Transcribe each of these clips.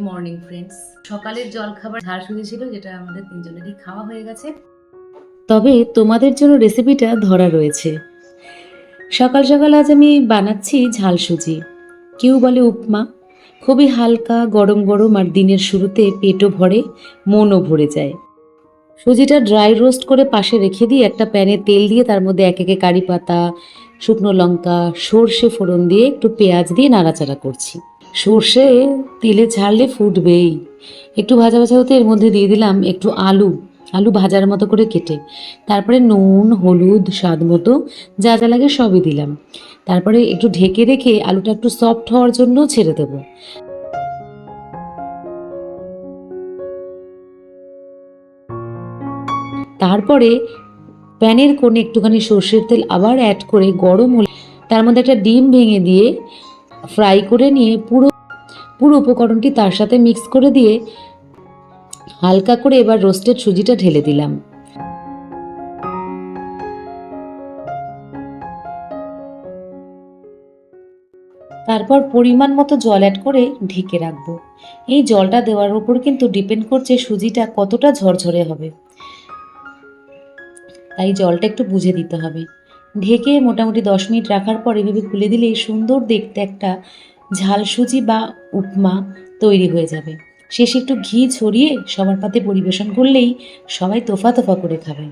Morning friends সকালের জলখাবার ঝাড় সুজি ছিল যেটা আমাদের তিনজনেরই খাওয়া হয়ে গেছে। তবে তোমাদের জন্য রেসিপিটা ধরা রয়েছে। সকাল সকাল আজ আমি বানাচ্ছি ঝাল সুজি। কেউ বলে উপমা। খুবই হালকা, গরম গরম আর দিনের শুরুতে পেটও ভরে, মনও ভরে যায়। সুজিটা ড্রাই রোস্ট করে পাশে রেখে দিয়ে একটা প্যানে তেল দিয়ে তার মধ্যে এক একে কারি পাতা, শুকনো লঙ্কা, সর্ষে ফোড়ন দিয়ে একটু পেঁয়াজ দিয়ে নাড়াচাড়া করছি। সর্ষে, তেলে ছাড়লে ফুটবেই। একটু ভাজা ভাজা হতে এর মধ্যে দিয়ে দিলাম একটু আলু। আলু ভাজার মতো করে কেটে। তারপরে নুন, হলুদ, স্বাদ মতো যা যা লাগে সবই দিলাম। তারপরে একটু ঢেকে রেখে আলুটা একটু সফট হওয়ার জন্য ছেড়ে দেবো। তারপরে প্যানের কোণে একটুখানি সর্ষের তেল আবার অ্যাড করে গরম হলে তার মধ্যে একটা ডিম ভেঙে দিয়ে ফ্রাই করে নিয়ে পুরো পুরো উপকরণটি তার সাথে মিক্স করে দিয়ে হালকা করে এবার রোস্টেড সুজিটা ঢেলে দিলাম। তারপর পরিমাণ মতো জল অ্যাড করে ঢেকে রাখব। এই জলটা দেওয়ার উপর কিন্তু ডিপেন্ড করছে সুজিটা কতটা ঝরঝরে হবে। তাই জলটা একটু বুঝে দিতে হবে। ঢেকে মোটামুটি দশ মিনিট রাখার পর এভাবে খুলে দিলে সুন্দর দেখতে একটা ঝাল সুজি বা উপমা তৈরি হয়ে যাবে। শেষে একটু ঘি ছড়িয়ে সবার পাতে পরিবেশন করলেই সবাই তোফা তোফা করে খাবে।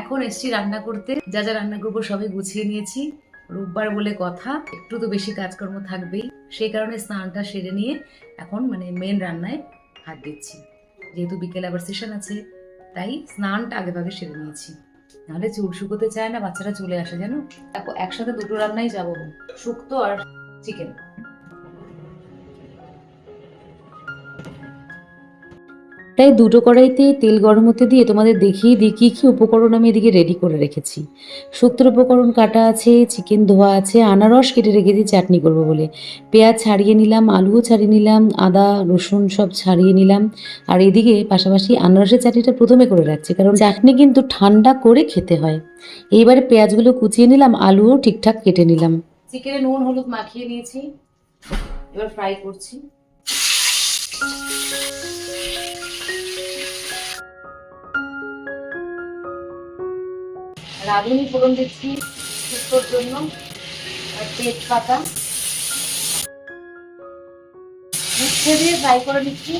এখন এসছি রান্না করতে। যা যা রান্না করব সবাই গুছিয়ে নিয়েছি। রোববার বলে কথা, একটু তো বেশি কাজকর্ম থাকবেই। সেই কারণে স্নানটা সেরে নিয়ে এখন মানে মেন রান্নায় হাত দিচ্ছি। যেহেতু বিকেলে আবার সেশন আছে, তাই স্নানটা আগে ভাগে সেরে নিয়েছি। নাহলে চুল শুকোতে চায় না, বাচ্চারা চলে আসে, জানো? একসাথে দুটো রান্নাই যাব। শুক্তো আর চিকেন তাই দুটো কড়াইতে তেল গরম হতে দিয়ে তোমাদের দেখিয়ে দিই কী কী উপকরণ আমি এদিকে রেডি করে রেখেছি। শুক্তোর উপকরণ কাটা আছে চিকেন ধোয়া আছে, আনারস কেটে রেখেছি চাটনি করব বলে। পেঁয়াজ ছাড়িয়ে নিলাম, আলুও ছাড়িয়ে নিলাম, আদা, রসুন সব ছাড়িয়ে নিলাম। আর এদিকে পাশাপাশি আনারসের চাটনিটা প্রথমে করে রাখছি, কারণ চাটনি কিন্তু ঠান্ডা করে খেতে হয়। এইবারে পেঁয়াজগুলো কুচিয়ে নিলাম, আলুও ঠিকঠাক কেটে নিলাম। চিকেনে নুন, হলুদ মাখিয়ে নিয়েছি। এবার ফ্রাই করছি। রাঁধুনি ফোড়ন দিচ্ছি শুক্তোর জন্য তেজপাতা। উচ্ছে দিয়ে ফ্রাই করে নিচ্ছি।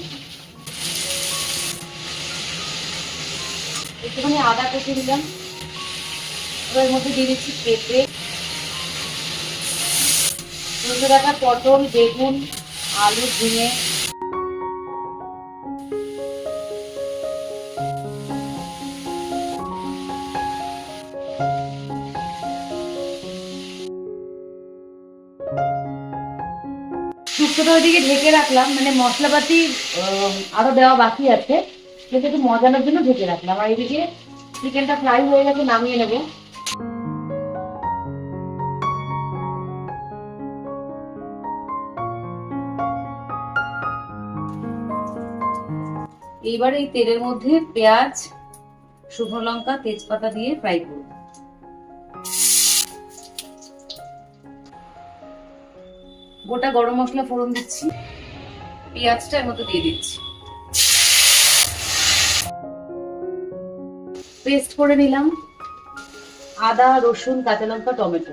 একটুখানি আদা কেটে দিলাম এর মধ্যে দিয়ে দিচ্ছি পেঁপে। তুলতে রাখা পটল, বেগুন, আলু, ঝিঙে। ওইদিকে ঢেকে রাখলাম মানে মশলাপাতি আরও দেওয়া বাকি আছে। সেটা একটু মজানোর জন্য ঢেকে রাখলাম। আর এদিকে চিকেনটা ফ্রাই হয়ে গেছে, নামিয়ে নেব। এইবার এই তেলের মধ্যে পেঁয়াজ, শুকনো লঙ্কা, তেজপাতা দিয়ে ফ্রাই করব। গোটা গরম মশলা ফোড়ন দিচ্ছি। পেঁয়াজটা এর মধ্যে দিয়ে দিচ্ছি। পেস্ট করে নিলাম আদা, রসুন, কাঁচা লঙ্কা, টমেটো।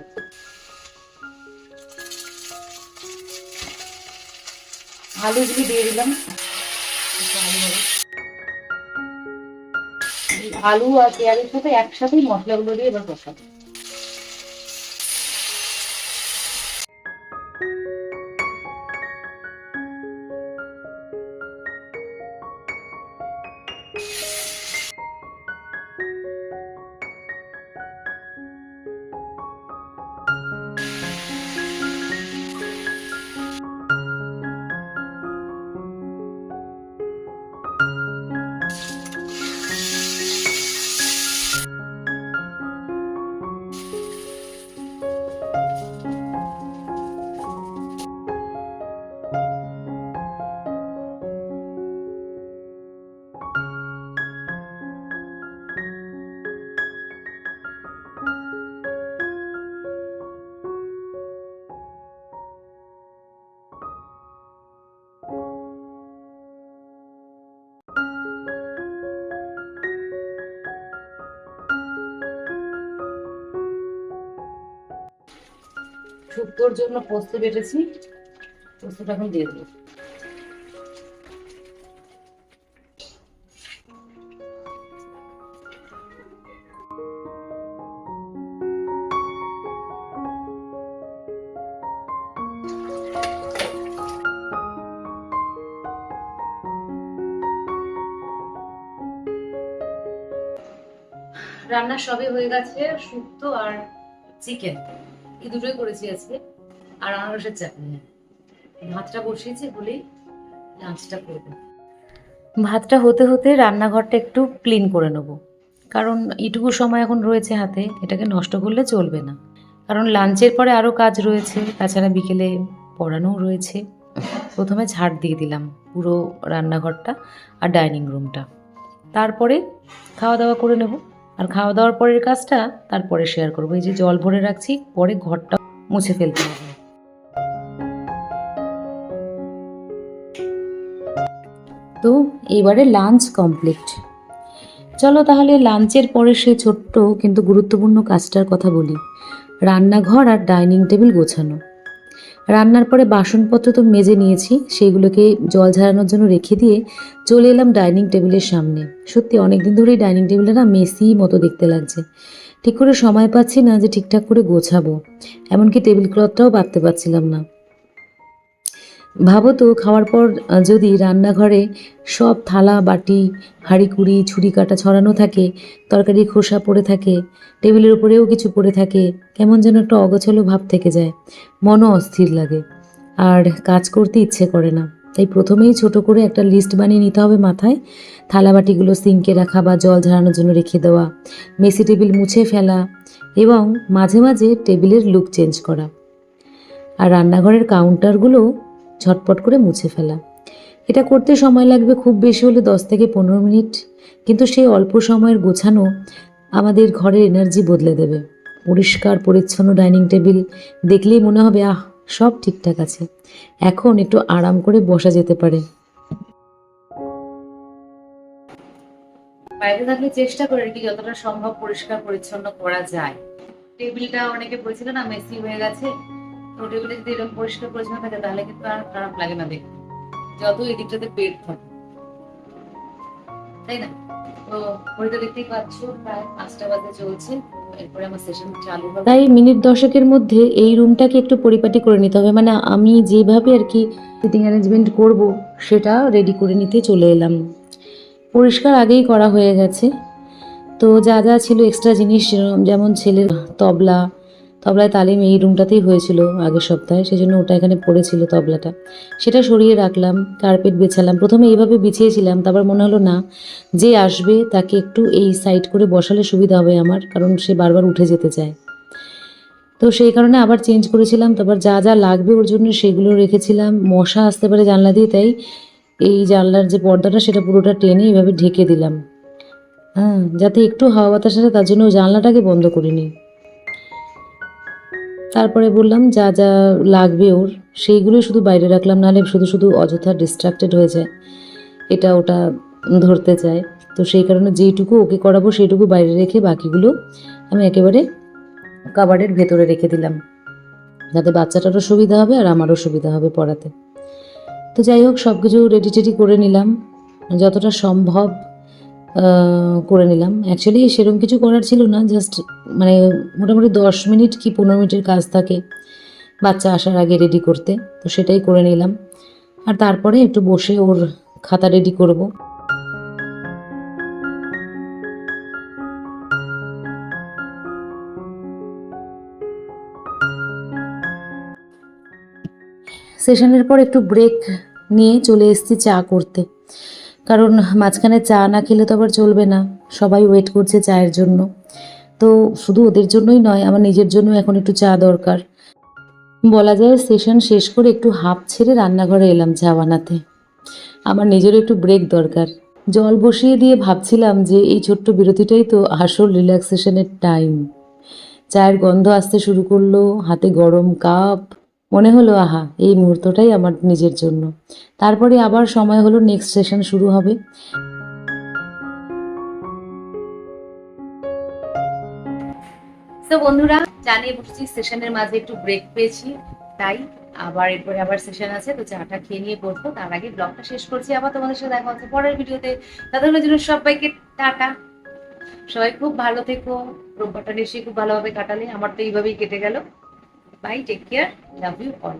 আলু দিয়ে দিয়ে দিলাম। আলু আর পেঁয়াজের সাথে একসাথেই মশলাগুলো দিয়ে এবার কষাবো। শুক্তোর জন্য পোস্ত বেটেছি। পোস্তটা এখন দিয়ে দেবো। রান্না সবই হয়ে গেছে শুক্তো আর চিকেন এই দুটোই করেছি আজকে। আর আনারসের চাটনি। ভাতটা বসিয়েছি, বলেই লাঞ্চটা করব ভাতটা হতে হতে রান্নাঘরটা একটু ক্লিন করে নেব। কারণ এটুকু সময় এখন রয়েছে হাতে, এটাকে নষ্ট করলে চলবে না। কারণ লাঞ্চের পরে আরও কাজ রয়েছে, তাছাড়া বিকেলে পড়ানোও রয়েছে। প্রথমে ঝাড় দিয়ে দিলাম পুরো রান্নাঘরটা আর ডাইনিং রুমটা। তারপরে খাওয়া দাওয়া করে নেব। আর খাওয়া দাওয়ার পরের কাজটা তারপরে শেয়ার করব। এই যে জল ভরে রাখছি, পরে ঘরটা মুছে ফেলতে হবে। তো এবারে লাঞ্চ কমপ্লিট চলো তাহলে লাঞ্চের পরে সে ছোট্ট কিন্তু গুরুত্বপূর্ণ কাজটার কথা বলি। রান্নাঘর আর ডাইনিং টেবিল গোছানো। রান্নার পরে বাসনপত্র তো মেজে নিয়েছি সেইগুলোকে জল ঝাড়ানোর জন্য রেখে দিয়ে চলে এলাম ডাইনিং টেবিলের সামনে। সত্যি, অনেকদিন ধরেই ডাইনিং টেবিলটা না মেসি মতো দেখতে লাগছে। ঠিক করে সময় পাচ্ছি না যে ঠিকঠাক করে গোছাবো, এমনকি টেবিল ক্লথটাও বাঁধতে পারছিলাম না। ভাবো তো, খাওয়ার পর যদি রান্নাঘরে সব থালা, বাটি, হাঁড়ি কুড়ি, ছুরি কাটা ছড়ানো থাকে, তরকারি খোসা পড়ে থাকে, টেবিলের উপরেও কিছু পড়ে থাকে, কেমন যেন একটা অগোছালো ভাব থেকে যায়। মনও অস্থির লাগে। আর কাজ করতে ইচ্ছে করে না। তাই প্রথমেই ছোট করে একটা লিস্ট বানিয়ে নিতে হবে মাথায়। থালা, বাটিগুলো সিঙ্কে রাখা বা জল ঝরানোর জন্য রেখে দেওয়া, মেসি টেবিল মুছে ফেলা এবং মাঝে মাঝে টেবিলের লুক চেঞ্জ করা। আর রান্নাঘরের কাউন্টারগুলো ঝটপট করে মুছে ফেলা। এটা করতে সময় লাগবে খুব বেশি হলে দশ থেকে পনেরো মিনিট। কিন্তু সেই অল্প সময়ের গোছানো আমাদের ঘরের এনার্জি বদলে দেবে। পরিষ্কার, পরিচ্ছন্ন ডাইনিং টেবিল দেখলেই মনে হবে, আহ, সব ঠিকঠাক আছে। এখন একটু আরাম করে বসা যেতে পারে। বাইরে থাকলে চেষ্টা করে কি যতটা সম্ভব পরিষ্কার, পরিচ্ছন্ন করা যায়। টেবিলটা অনেকে বলছিল না মেসি হয়ে গেছে। যদি এরকম পরিষ্কার পরিচ্ছন্ন থাকে, তাহলে কিন্তু আর খারাপ লাগে না যত এই দিকটাতে পেট থাকে তাই না? তো দেখতেই প্রায় পাঁচটা বাজে চলছে তাই মিনিট দশকের মধ্যে এই রুমটাকে একটু পরিপাটি করে নিতে হবে। মানে আমি যেভাবে আর কি সিটিং অ্যারেঞ্জমেন্ট করব, সেটা রেডি করে নিতে চলে এলাম। পরিষ্কার আগেই করা হয়ে গেছে। তো যা যা ছিল এক্সট্রা জিনিস, যেমন ছেলের তবলা তবলায় তালিম এই রুমটাতেই হয়েছিল আগের সপ্তাহে, সেজন্য ওটা এখানে পড়েছিল তবলাটা। সেটা সরিয়ে রাখলাম কার্পেট বেছালাম, প্রথমে এইভাবে বিছিয়েছিলাম, তারপর মনে হলো, না, যে আসবে তাকে একটু এই সাইড করে বসালে সুবিধা হবে আমার, কারণ সে বারবার উঠে যেতে চায়। তো সেই কারণে আবার চেঞ্জ করেছিলাম, তারপর যা যা লাগবে ওর জন্য সেগুলো রেখেছিলাম, মশা আসতে পারে জানলা দিয়ে, তাই এই জানলার যে পর্দাটা সেটা পুরোটা টেনে এইভাবে ঢেকে দিলাম। হ্যাঁ যাতে একটু হাওয়া বাতাস তার জন্য জানলাটাকে বন্ধ করিনি। তারপরে বললাম, যা যা লাগবে ওর, সেইগুলোই শুধু বাইরে রাখলাম, নাহলে শুধু শুধু অযথা ডিস্ট্রাক্টেড হয়ে যায়। এটা ওটা ধরতে চায়। তো সেই কারণে যেইটুকু ওকে করাবো, সেইটুকু বাইরে রেখে বাকিগুলো আমি একেবারে কাবার্ডের ভেতরে রেখে দিলাম। যাতে বাচ্চাটারও সুবিধা হবে আর আমারও সুবিধা হবে পড়াতে। তো যাই হোক সব কিছু রেডি টেডি করে নিলাম। যতটা সম্ভব করে নিলাম। অ্যাকচুয়ালি সেরকম কিছু করার ছিল না জাস্ট মানে মোটামুটি দশ মিনিট কি পনেরো মিনিটের কাজ থাকে বাচ্চা আসার আগে রেডি করতে, তো সেটাই করে নিলাম। আর তারপরে একটু বসে ওর খাতা রেডি করব। সেশনের পর একটু ব্রেক নিয়ে চলে এসেছি চা করতে। কারণ মাঝখানে চা না খেলে তো আবার চলবে না। সবাই ওয়েট করছে চায়ের জন্য। তো শুধু ওদের জন্যই নয়, আমার নিজের জন্য এখন একটু চা দরকার। বলা যায় সেশন শেষ করে একটু হাফ ছেড়ে রান্নাঘরে এলাম চা বানাতে। আমার নিজেরও একটু ব্রেক দরকার। জল বসিয়ে দিয়ে ভাবছিলাম যে এই ছোট্ট বিরতিটাই তো আসল রিল্যাক্সেশনের টাইম চায়ের গন্ধ আসতে শুরু করল, হাতে গরম কাপ মনে হলো, আহা, এই মুহূর্তটাই আমার নিজের জন্য। তারপরে আবার সময় হলো নেক্সট সেশন শুরু হবে। তো বন্ধুরা চা নিয়ে বসেছি সেশনের মাঝে একটু ব্রেক পেয়েছি, তাই আবার এরপরে আবার সেশন আছে, তো চাটা খেয়ে নিয়ে বসবো। তার আগে ব্লগটা শেষ করছি, আবার তোমাদের সাথে দেখা হচ্ছে পরের ভিডিওতে। তাদের জন্য সবাইকে টাটা। সবাই খুব ভালো থেকো রোববারটা নিশ্চয়ই খুব ভালোভাবে কাটালে, আমার তো এইভাবেই কেটে গেল। Bye. Take care. Love you all.